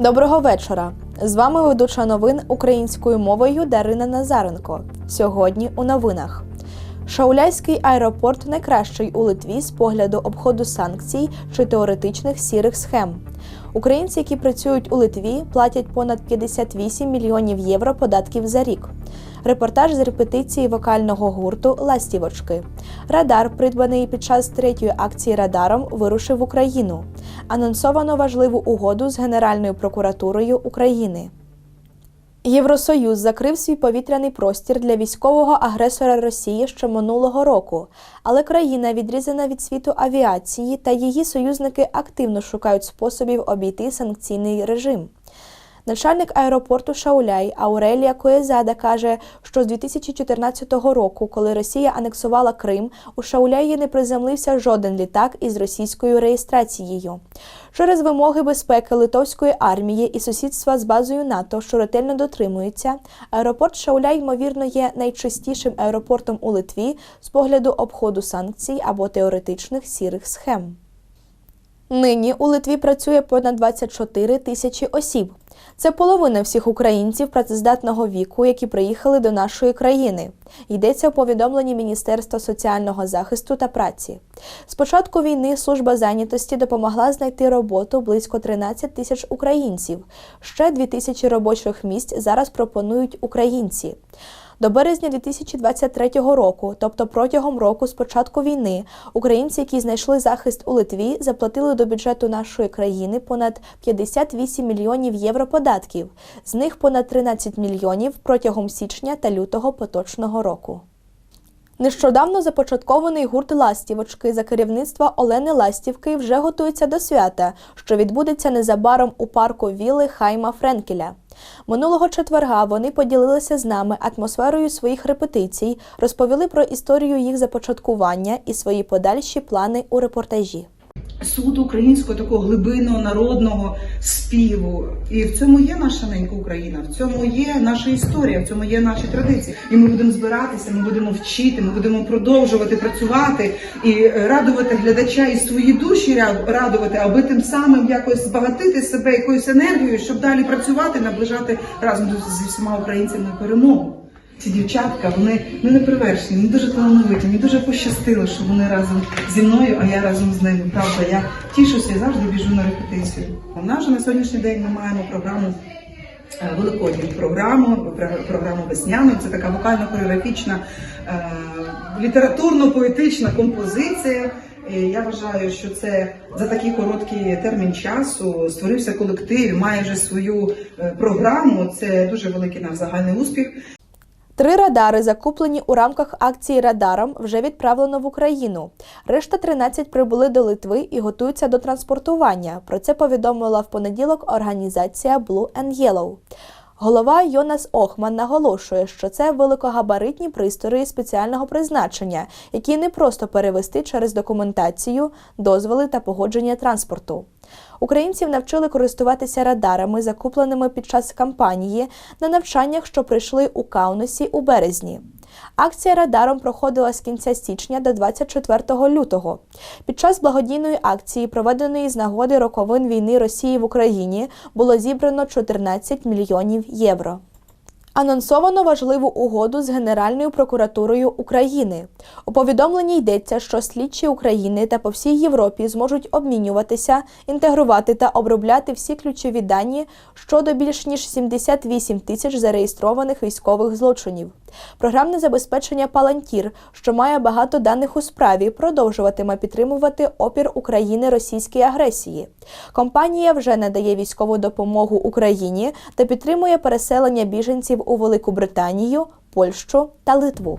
Доброго вечора. З вами ведуча новин українською мовою Дарина Назаренко. Сьогодні у новинах. Шауляйський аеропорт найкращий у Литві з погляду обходу санкцій чи теоретичних сірих схем. Українці, які працюють у Литві, платять понад 58 мільйонів євро податків за рік. Репортаж з репетиції вокального гурту Ластівочки. Радар, придбаний під час третьої акції радаром, вирушив в Україну. Анонсовано важливу угоду з Генеральною прокуратурою України. Євросоюз закрив свій повітряний простір для військового агресора Росії ще минулого року, але країна відрізана від світу авіації та її союзники активно шукають способів обійти санкційний режим. Начальник аеропорту Шауляй Аурелія Коєзада каже, що з 2014 року, коли Росія анексувала Крим, у Шауляї не приземлився жоден літак із російською реєстрацією. Через вимоги безпеки литовської армії і сусідства з базою НАТО, що ретельно дотримуються, аеропорт Шауляй, ймовірно, є найчистішим аеропортом у Литві з погляду обходу санкцій або теоретичних сірих схем. Нині у Литві працює понад 24 тисячі осіб. Це половина всіх українців працездатного віку, які приїхали до нашої країни. Йдеться у повідомленні Міністерства соціального захисту та праці. З початку війни служба зайнятості допомогла знайти роботу близько 13 тисяч українців. Ще 2 тисячі робочих місць зараз пропонують українці. До березня 2023 року, тобто протягом року з початку війни, українці, які знайшли захист у Литві, заплатили до бюджету нашої країни понад 58 мільйонів євро податків, з них понад 13 мільйонів протягом січня та лютого поточного року. Нещодавно започаткований гурт Ластівочки за керівництва Олени Ластівки вже готується до свята, що відбудеться незабаром у парку Віли Хайма Френкеля. Минулого четверга вони поділилися з нами атмосферою своїх репетицій, розповіли про історію їх започаткування і свої подальші плани у репортажі. Суд українського такого глибинного народного співу. І в цьому є наша ненька Україна, в цьому є наша історія, в цьому є наші традиції. І ми будемо збиратися, ми будемо вчити, ми будемо продовжувати працювати і радувати глядача і свої душі радувати, аби тим самим якось збагатити себе якоюсь енергією, щоб далі працювати, наближати разом зі всіма українцями перемогу. Ці дівчатка, вони ну, не перевершені, вони дуже талановиті, мені дуже пощастило, що вони разом зі мною, а я разом з ними. Правда, я тішуся і завжди біжу на репетицію. У нас же на сьогоднішній день ми маємо програму е, Великодню програму, програму весняну. Це така вокально-хореографічна, е, літературно-поетична композиція. Я вважаю, що це за такий короткий термін часу створився колектив, має вже свою е, програму. Це дуже великий наш загальний успіх. Три радари, закуплені у рамках акції Радаром, вже відправлено в Україну. Решта 13 прибули до Литви і готуються до транспортування. Про це повідомила в понеділок організація Blue and Yellow. Голова Йонас Охман наголошує, що це великогабаритні пристрої спеціального призначення, які не просто перевести через документацію, дозволи та погодження транспорту. Українців навчили користуватися радарами, закупленими під час кампанії на навчаннях, що прийшли у Каунасі у березні. Акція радаром проходила з кінця січня до 24 лютого. Під час благодійної акції, проведеної з нагоди роковин війни Росії в Україні, було зібрано 14 мільйонів євро. Анонсовано важливу угоду з Генеральною прокуратурою України. У повідомленні йдеться, що слідчі України та по всій Європі зможуть обмінюватися, інтегрувати та обробляти всі ключові дані щодо більш ніж 78 тисяч зареєстрованих військових злочинів. Програмне забезпечення Палантір, що має багато даних у справі, продовжуватиме підтримувати опір України російській агресії. Компанія вже надає військову допомогу Україні та підтримує переселення біженців у Велику Британію, Польщу та Литву.